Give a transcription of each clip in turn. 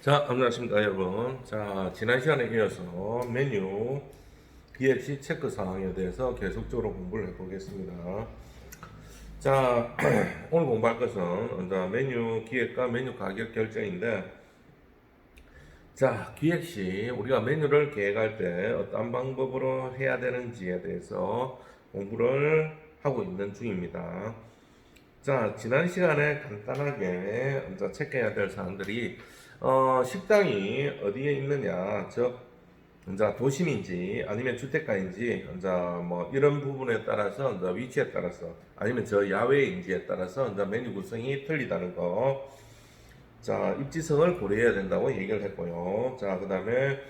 자, 안녕하십니까, 여러분. 자, 지난 시간에 이어서 메뉴 시 체크 사항에 대해서 계속적으로 공부를 해보겠습니다. 자, 오늘 공부할 것은 먼저 메뉴 기획과 메뉴 가격 결정인데, 자, 기획 시 우리가 메뉴를 계획할 때 어떤 방법으로 해야 되는지에 대해서 공부를 하고 있는 중입니다. 자, 지난 시간에 간단하게 먼저 체크해야 될 사항들이 어, 식당이 어디에 있느냐, 즉, 이제 도심인지 아니면 주택가인지 이제 뭐 이런 부분에 따라서 이제 위치에 따라서 아니면 저 야외인지에 따라서 이제 메뉴 구성이 틀리다는 거. 자, 입지성을 고려해야 된다고 얘기를 했고요. 자, 그다음에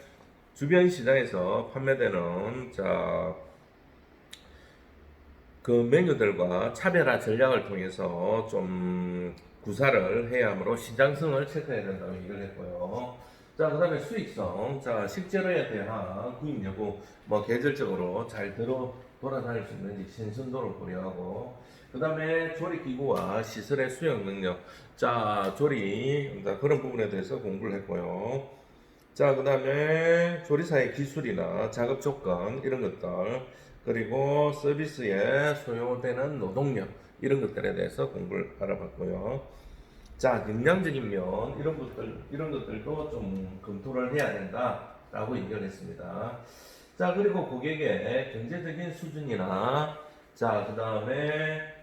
주변 시장에서 판매되는 자, 그 메뉴들과 차별화 전략을 통해서 좀 구사를 해야 하므로 시장성을 체크해야 된다고 얘기를 했고요. 자, 그 다음에 수익성. 자, 식재료에 대한 구입 여부, 뭐, 계절적으로 잘 들어, 돌아다닐 수 있는지 신선도를 고려하고, 그 다음에 조리기구와 시설의 수용 능력. 자, 조리, 자, 그런 부분에 대해서 공부를 했고요. 자, 그 다음에 조리사의 기술이나 작업 조건, 이런 것들. 그리고 서비스에 소요되는 노동력, 이런 것들에 대해서 공부를 알아봤고요. 자, 역량적인 면 이런 것들 이런 것들도 좀 검토를 해야 된다라고 얘기를 했습니다. 자, 그리고 고객의 경제적인 수준이나 자, 그다음에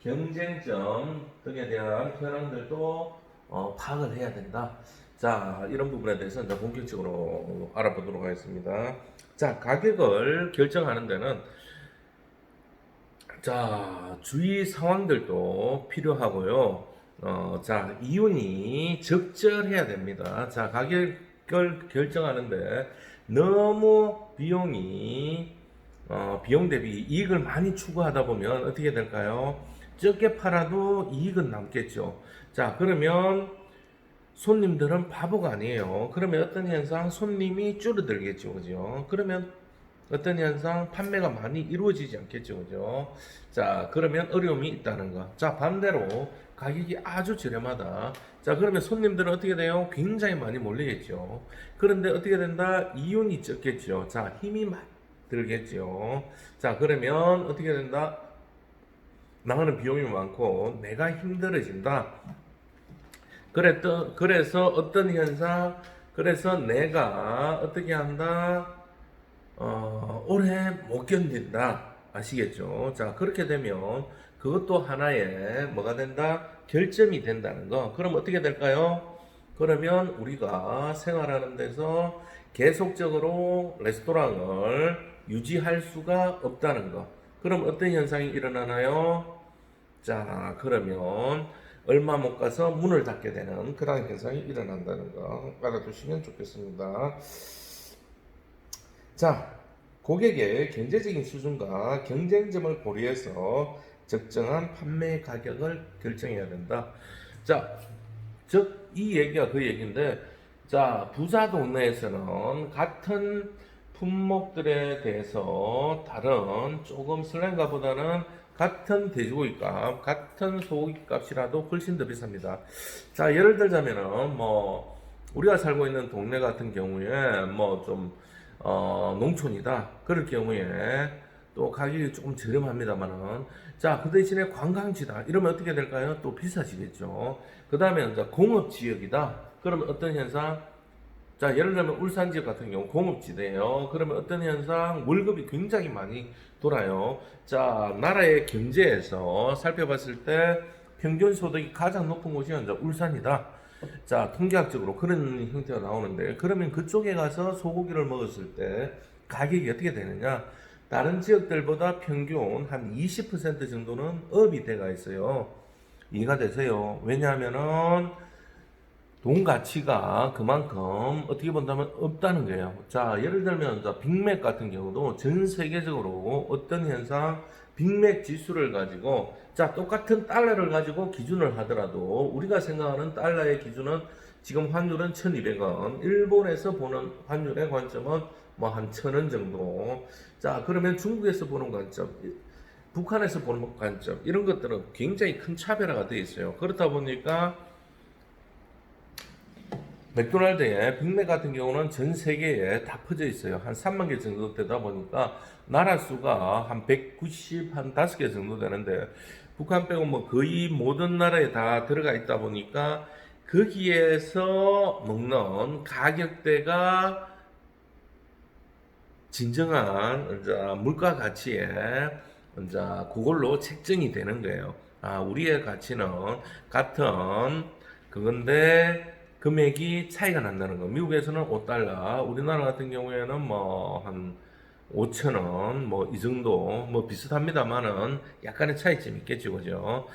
경쟁점 등에 대한 현황들도 어, 파악을 해야 된다. 자, 이런 부분에 대해서 이제 본격적으로 알아보도록 하겠습니다. 자, 가격을 결정하는 데는 자, 주의 상황들도 필요하고요. 어, 자, 이윤이 적절해야 됩니다. 자, 가격을 결정하는데 너무 비용이 어, 비용 대비 이익을 많이 추구하다 보면 어떻게 될까요? 적게 팔아도 이익은 남겠죠. 자, 그러면 손님들은 바보가 아니에요. 그러면 어떤 현상? 손님이 줄어들겠죠. 그죠? 그러면 어떤 현상? 판매가 많이 이루어지지 않겠죠. 그죠? 자, 그러면 어려움이 있다는 거. 자, 반대로 가격이 아주 저렴하다. 자, 그러면 손님들은 어떻게 돼요? 굉장히 많이 몰리겠죠. 그런데 어떻게 된다? 이윤이 적겠죠. 자, 힘이 막 들겠죠. 자, 그러면 어떻게 된다? 나가는 비용이 많고 내가 힘들어진다. 그랬더, 그래서 어떤 현상? 그래서 내가 어떻게 한다? 어, 오래 못 견딘다. 아시겠죠? 자, 그렇게 되면 그것도 하나의 뭐가 된다? 결점이 된다는 거. 그럼 어떻게 될까요? 그러면 우리가 생활하는 데서 계속적으로 레스토랑을 유지할 수가 없다는 거. 그럼 어떤 현상이 일어나나요? 자, 그러면 얼마 못 가서 문을 닫게 되는 그런 현상이 일어난다는 거 알아두시면 좋겠습니다. 자, 고객의 경제적인 수준과 경쟁점을 고려해서 적정한 판매 가격을 결정해야 된다. 자, 즉, 이 얘기가 그 얘기인데, 자, 부자 동네에서는 같은 품목들에 대해서 다른 조금 슬랭가보다는 같은 돼지고기 값, 같은 소고기 값이라도 훨씬 더 비쌉니다. 자, 예를 들자면은, 뭐, 우리가 살고 있는 동네 같은 경우에, 뭐, 좀, 어, 농촌이다. 그럴 경우에, 또 가격이 조금 저렴합니다만은, 자, 그 대신에 관광지다. 이러면 어떻게 될까요? 또 비싸지겠죠. 그 다음에 공업지역이다. 그러면 어떤 현상? 자, 예를 들면 울산 지역 같은 경우 공업지대예요. 그러면 어떤 현상? 월급이 굉장히 많이 돌아요. 자, 나라의 경제에서 살펴봤을 때 평균 소득이 가장 높은 곳이 울산이다. 자, 통계학적으로 그런 형태가 나오는데 그러면 그쪽에 가서 소고기를 먹었을 때 가격이 어떻게 되느냐? 다른 지역들보다 평균 한 20% 정도는 업이 돼가 있어요. 이해가 되세요? 왜냐하면은 돈 가치가 그만큼 어떻게 본다면 없다는 거예요. 자, 예를 들면 자, 빅맥 같은 경우도 전 세계적으로 어떤 현상 빅맥 지수를 가지고 자, 똑같은 달러를 가지고 기준을 하더라도 우리가 생각하는 달러의 기준은 지금 환율은 1,200원. 일본에서 보는 환율의 관점은 뭐 한 1,000원 정도. 자, 그러면 중국에서 보는 관점, 북한에서 보는 관점 이런 것들은 굉장히 큰 차별화가 되어 있어요. 그렇다 보니까 맥도날드의 빅맥 같은 경우는 전 세계에 다 퍼져 있어요. 한 3만 개 정도 되다 보니까 나라 수가 한 190, 한 5개 정도 되는데 북한 빼고 뭐 거의 모든 나라에 다 들어가 있다 보니까 거기에서 먹는 가격대가 진정한 이제 물가 가치에 이제 그걸로 책정이 되는 거예요. 아, 우리의 가치는 같은 그건데 금액이 차이가 난다는 거. 미국에서는 5달러, 우리나라 같은 경우에는 뭐 한 5천 원, 뭐 이 정도, 뭐 비슷합니다만은 약간의 차이점이 있겠죠, 그죠?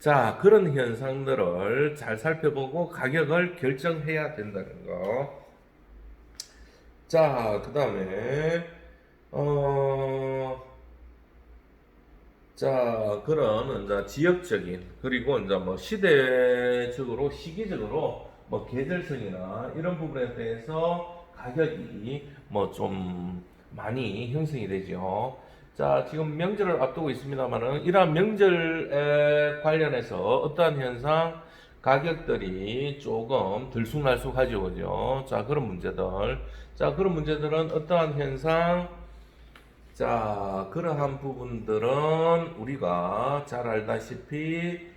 자, 그런 현상들을 잘 살펴보고 가격을 결정해야 된다는 거. 자, 그 다음에, 어, 자, 그런, 이제 지역적인, 그리고 이제 뭐 시대적으로, 시기적으로, 뭐 계절성이나 이런 부분에 대해서 가격이 뭐좀 많이 형성이 되죠. 자, 지금 명절을 앞두고 있습니다만은, 이러한 명절에 관련해서 어떠한 현상, 가격들이 조금 들쑥날쑥하죠, 그죠? 자, 그런 문제들. 자, 그런 문제들은 어떠한 현상, 자, 그러한 부분들은 우리가 잘 알다시피,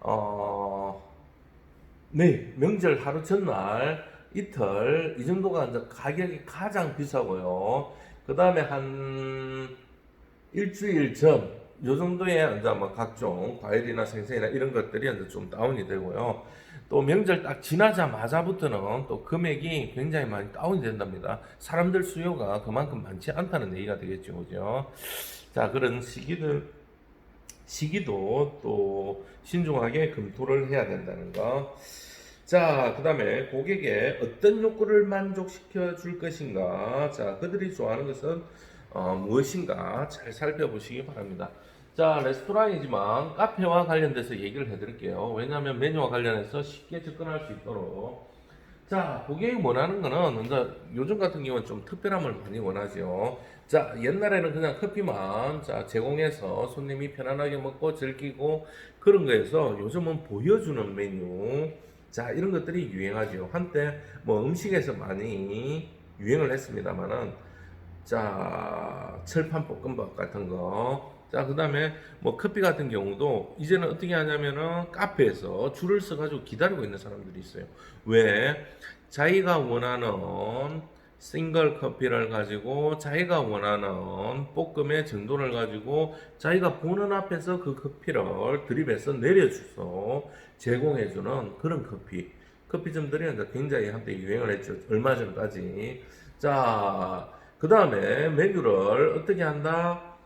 어, 네, 명절 하루 전날, 이틀, 이 정도가 이제 가격이 가장 비싸고요. 그 다음에 한 일주일 전, 요 정도에 이제 뭐 각종 과일이나 생선이나 이런 것들이 이제 좀 다운이 되고요. 또 명절 딱 지나자마자부터는 또 금액이 굉장히 많이 다운이 된답니다. 사람들 수요가 그만큼 많지 않다는 얘기가 되겠죠. 그죠? 자, 그런 시기들, 시기도 또 신중하게 검토를 해야 된다는 거. 자, 그 다음에 고객의 어떤 욕구를 만족시켜 줄 것인가. 자, 그들이 좋아하는 것은 어, 무엇인가 잘 살펴보시기 바랍니다. 자, 레스토랑이지만 카페와 관련돼서 얘기를 해드릴게요. 왜냐하면 메뉴와 관련해서 쉽게 접근할 수 있도록. 자, 고객이 원하는 거는 요즘 같은 경우는 좀 특별함을 많이 원하죠. 자, 옛날에는 그냥 커피만 자, 제공해서 손님이 편안하게 먹고 즐기고 그런 거에서 요즘은 보여주는 메뉴. 자, 이런 것들이 유행하죠. 한때 뭐 음식에서 많이 유행을 했습니다만은 자, 철판 볶음밥 같은 거. 자, 그 다음에 뭐 커피 같은 경우도 이제는 어떻게 하냐면은 카페에서 줄을 서가지고 기다리고 있는 사람들이 있어요. 왜? 자기가 원하는 싱글 커피를 가지고 자기가 원하는 볶음의 정도를 가지고 자기가 보는 앞에서 그 커피를 드립해서 내려줘서 제공해주는 그런 커피. 커피점들이 굉장히 한때 유행을 했죠. 얼마 전까지. 자, 그 다음에 메뉴를 어떻게 한다?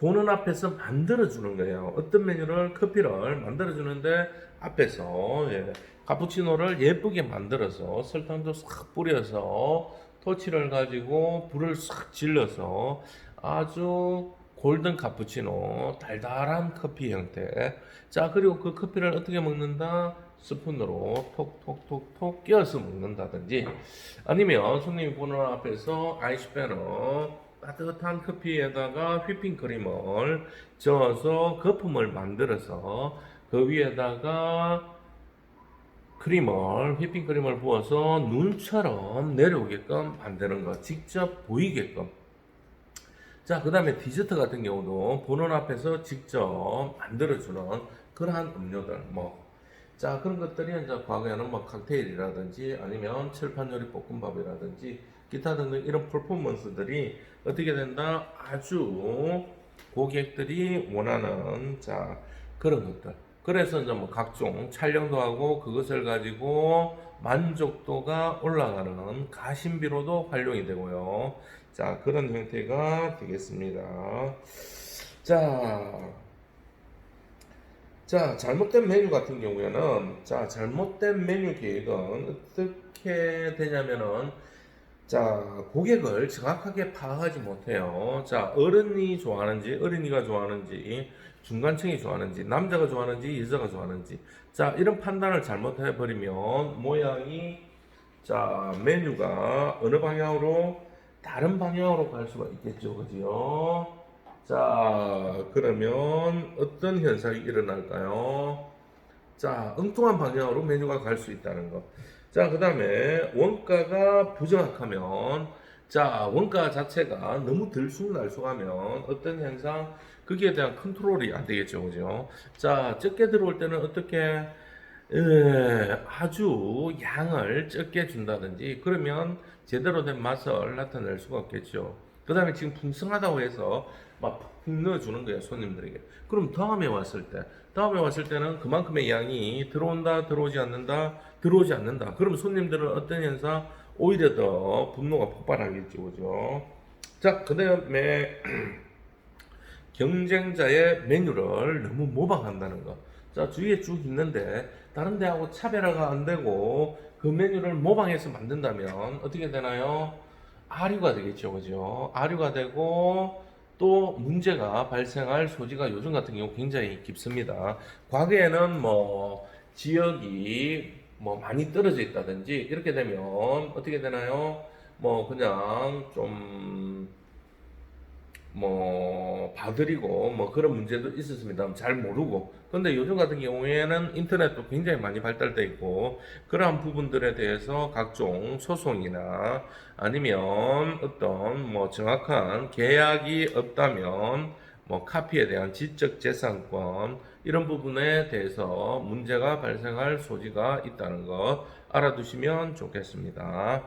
보는 앞에서 만들어주는 거예요. 어떤 메뉴를, 커피를 만들어주는데 앞에서, 예, 카푸치노를 예쁘게 만들어서 설탕도 싹 뿌려서 토치를 가지고 불을 싹 질러서 아주 골든 카푸치노, 달달한 커피 형태. 자, 그리고 그 커피를 어떻게 먹는다? 스푼으로 톡톡톡톡 끼워서 먹는다든지 아니면 손님이 보는 앞에서 아이스베너 따뜻한 커피에다가 휘핑크림을 저어서 거품을 만들어서 그 위에다가 크림을 휘핑크림을 부어서 눈처럼 내려오게끔 만드는 거 직접 보이게끔 자, 그 다음에 디저트 같은 경우도 보는 앞에서 직접 만들어주는 그러한 음료들, 뭐. 자, 그런 것들이 이제 과거에는 뭐 칵테일이라든지 아니면 철판 요리 볶음밥이라든지 기타 등등 이런 퍼포먼스들이 어떻게 된다? 아주 고객들이 원하는 자, 그런 것들. 그래서 이제 뭐 각종 촬영도 하고 그것을 가지고 만족도가 올라가는 가심비로도 활용이 되고요. 자, 그런 형태가 되겠습니다. 자, 자, 잘못된 메뉴 같은 경우에는, 자, 잘못된 메뉴 계획은 어떻게 되냐면은, 자, 고객을 정확하게 파악하지 못해요. 자, 어른이 좋아하는지, 어린이가 좋아하는지, 중간층이 좋아하는지, 남자가 좋아하는지, 여자가 좋아하는지. 자, 이런 판단을 잘못해 버리면, 모양이, 자, 메뉴가 어느 방향으로, 다른 방향으로 갈 수가 있겠죠. 그죠? 자, 그러면 어떤 현상이 일어날까요? 자, 엉뚱한 방향으로 메뉴가 갈 수 있다는 거. 자, 그 다음에 원가가 부정확하면, 자, 원가 자체가 너무 들쑥날쑥하면 어떤 현상, 거기에 대한 컨트롤이 안 되겠죠, 그죠? 자, 적게 들어올 때는 어떻게, 에, 아주 양을 적게 준다든지, 그러면 제대로 된 맛을 나타낼 수가 없겠죠. 그 다음에 지금 풍성하다고 해서 막 푹 넣어주는 거예요, 손님들에게. 그럼 다음에 왔을 때, 다음에 왔을 때는 그만큼의 양이 들어온다, 들어오지 않는다, 들어오지 않는다. 그럼 손님들은 어떤 현상? 오히려 더 분노가 폭발하겠죠, 그죠? 자, 그 다음에 경쟁자의 메뉴를 너무 모방한다는 거. 자, 주위에 쭉 있는데 다른 데하고 차별화가 안 되고 그 메뉴를 모방해서 만든다면 어떻게 되나요? 아류가 되겠죠, 그죠? 아류가 되고 또 문제가 발생할 소지가 요즘 같은 경우 굉장히 깊습니다. 과거에는 뭐 지역이 뭐 많이 떨어져 있다든지 이렇게 되면 어떻게 되나요? 뭐 그냥 좀 뭐 봐드리고 뭐 그런 문제도 있었습니다. 잘 모르고. 근데 요즘 같은 경우에는 인터넷도 굉장히 많이 발달돼 있고 그러한 부분들에 대해서 각종 소송이나 아니면 어떤 뭐 정확한 계약이 없다면 뭐 카피에 대한 지적 재산권 이런 부분에 대해서 문제가 발생할 소지가 있다는 거 알아두시면 좋겠습니다.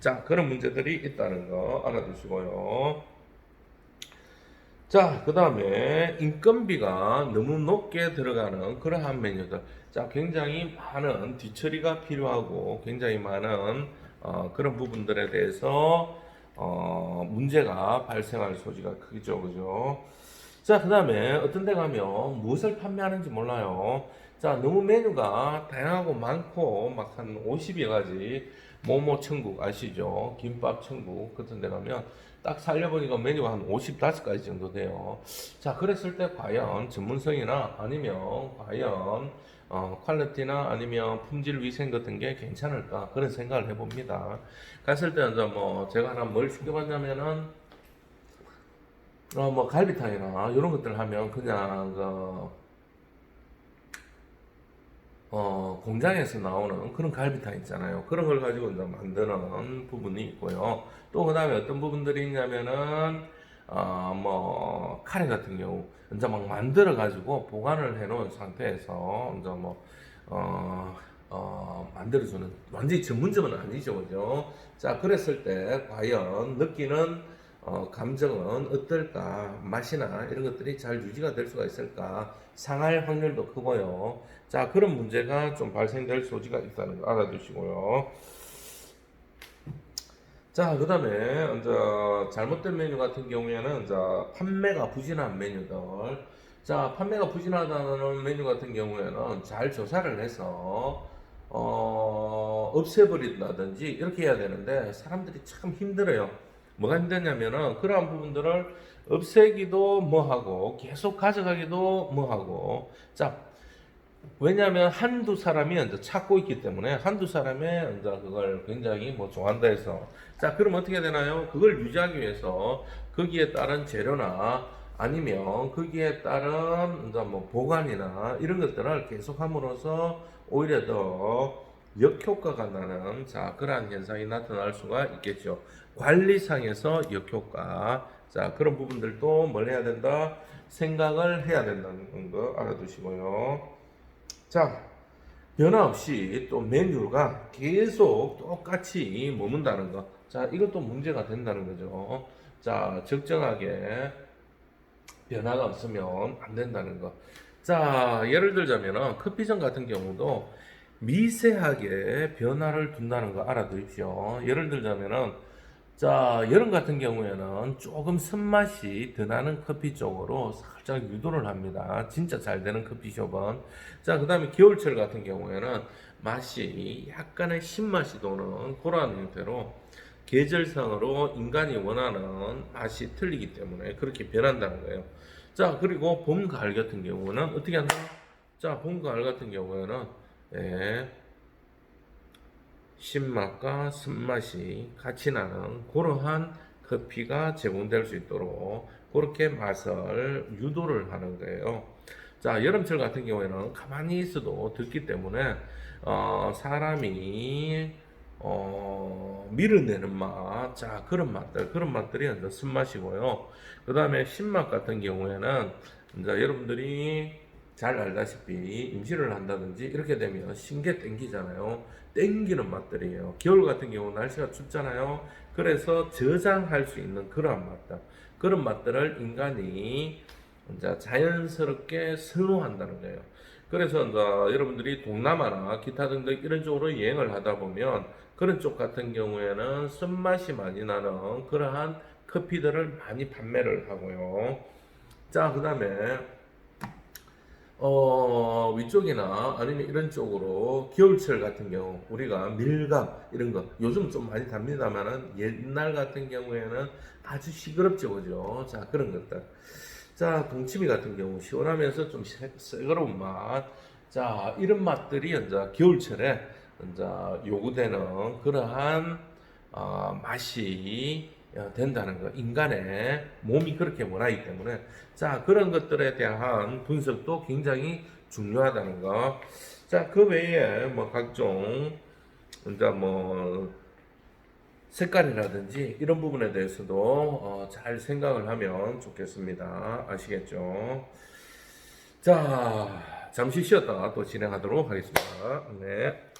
자, 그런 문제들이 있다는 거 알아두시고요. 자, 그 다음에 인건비가 너무 높게 들어가는 그러한 메뉴들. 자, 굉장히 많은 뒤처리가 필요하고 굉장히 많은 어, 그런 부분들에 대해서 어, 문제가 발생할 소지가 크죠, 그죠? 자, 그 다음에 어떤 데 가면 무엇을 판매하는지 몰라요. 자, 너무 메뉴가 다양하고 많고 막 한 50여 가지 모모 천국 아시죠? 김밥 천국 같은 데 가면 딱 살려보니까 메뉴가 한 55가지 정도 돼요. 자, 그랬을 때 과연 전문성이나 아니면 과연 어, 퀄리티나 아니면 품질 위생 같은 게 괜찮을까 그런 생각을 해봅니다. 갔을 때 이제 뭐 제가 하나 뭘 시켜봤냐면은 어, 뭐 갈비탕이나 이런 것들 하면 그냥 그 어, 공장에서 나오는 그런 갈비탕 있잖아요. 그런 걸 가지고 이제 만드는 부분이 있고요. 또 그 다음에 어떤 부분들이 있냐면은, 어, 뭐, 카레 같은 경우, 이제 막 만들어 가지고 보관을 해 놓은 상태에서, 이제 뭐, 어, 어, 만들어주는, 완전히 전문점은 아니죠. 그죠? 자, 그랬을 때, 과연 느끼는, 어, 감정은 어떨까? 맛이나 이런 것들이 잘 유지가 될 수가 있을까? 상할 확률도 크고요. 자, 그런 문제가 좀 발생될 소지가 있다는 거 알아두시고요. 자, 그 다음에, 이제, 잘못된 메뉴 같은 경우에는, 이제, 판매가 부진한 메뉴들. 자, 판매가 부진하다는 메뉴 같은 경우에는 잘 조사를 해서, 어, 없애버린다든지, 이렇게 해야 되는데, 사람들이 참 힘들어요. 뭐가 힘드냐면은, 그러한 부분들을 없애기도 뭐하고, 계속 가져가기도 뭐하고, 자, 왜냐하면 한두 사람이 이제 찾고 있기 때문에 한두 사람이 이제 그걸 굉장히 뭐 좋아한다 해서 자 그럼 어떻게 되나요? 그걸 유지하기 위해서 거기에 따른 재료나 아니면 거기에 따른 이제 뭐 보관이나 이런 것들을 계속 함으로써 오히려 더 역효과가 나는 자 그러한 현상이 나타날 수가 있겠죠. 관리상에서 역효과 자 그런 부분들도 뭘 해야 된다 생각을 해야 된다는 거 알아두시고요. 자, 변화 없이 또 메뉴가 계속 똑같이 머문다는 거. 자, 이것도 문제가 된다는 거죠. 자, 적정하게 변화가 없으면 안 된다는 거. 자, 예를 들자면은 커피점 같은 경우도 미세하게 변화를 둔다는 거 알아두십시오. 예를 들자면은 자, 여름 같은 경우에는 조금 쓴맛이 더 나는 커피 쪽으로 살짝 유도를 합니다. 진짜 잘 되는 커피숍은. 자, 그 다음에 겨울철 같은 경우에는 맛이 약간의 신맛이 도는 그러한 형태로 계절상으로 인간이 원하는 맛이 틀리기 때문에 그렇게 변한다는 거예요. 자, 그리고 봄, 가을 같은 경우는 어떻게 한다? 자, 봄, 가을 같은 경우에는, 예, 신맛과 쓴맛이 같이 나는 그러한 커피가 제공될 수 있도록 그렇게 맛을 유도를 하는 거예요. 자, 여름철 같은 경우에는 가만히 있어도 듣기 때문에 어, 사람이 어, 밀어내는 맛, 자 그런 맛들, 그런 맛들이 이제 쓴맛이고요. 그 다음에 신맛 같은 경우에는 이제 여러분들이 잘 알다시피 임시를 한다든지 이렇게 되면 신게 땡기잖아요. 땡기는 맛들이에요. 겨울 같은 경우 날씨가 춥잖아요. 그래서 저장할 수 있는 그런 맛들, 그런 맛들을 인간이 이제 자연스럽게 선호한다는 거예요. 그래서 이제 여러분들이 동남아나 기타 등등 이런 쪽으로 여행을 하다 보면 그런 쪽 같은 경우에는 쓴맛이 많이 나는 그러한 커피들을 많이 판매를 하고요. 자, 그 다음에 어, 위쪽이나 아니면 이런 쪽으로 겨울철 같은 경우 우리가 밀감 이런 거 요즘 좀 많이 답니다만은 옛날 같은 경우에는 아주 시끄럽죠 그죠? 자 그런 것들. 자 동치미 같은 경우 시원하면서 좀 새- 새거로운 맛자 이런 맛들이 이제 겨울철에 이제 요구되는 그러한 어, 맛이 어, 된다는 거 인간의 몸이 그렇게 원하기 때문에 자 그런 것들에 대한 분석도 굉장히 중요하다는 거. 자그 외에 뭐 각종 이제 뭐 색깔이라든지 이런 부분에 대해서도 어, 잘 생각을 하면 좋겠습니다. 아시겠죠? 자 잠시 쉬었다가 또 진행하도록 하겠습니다. 네.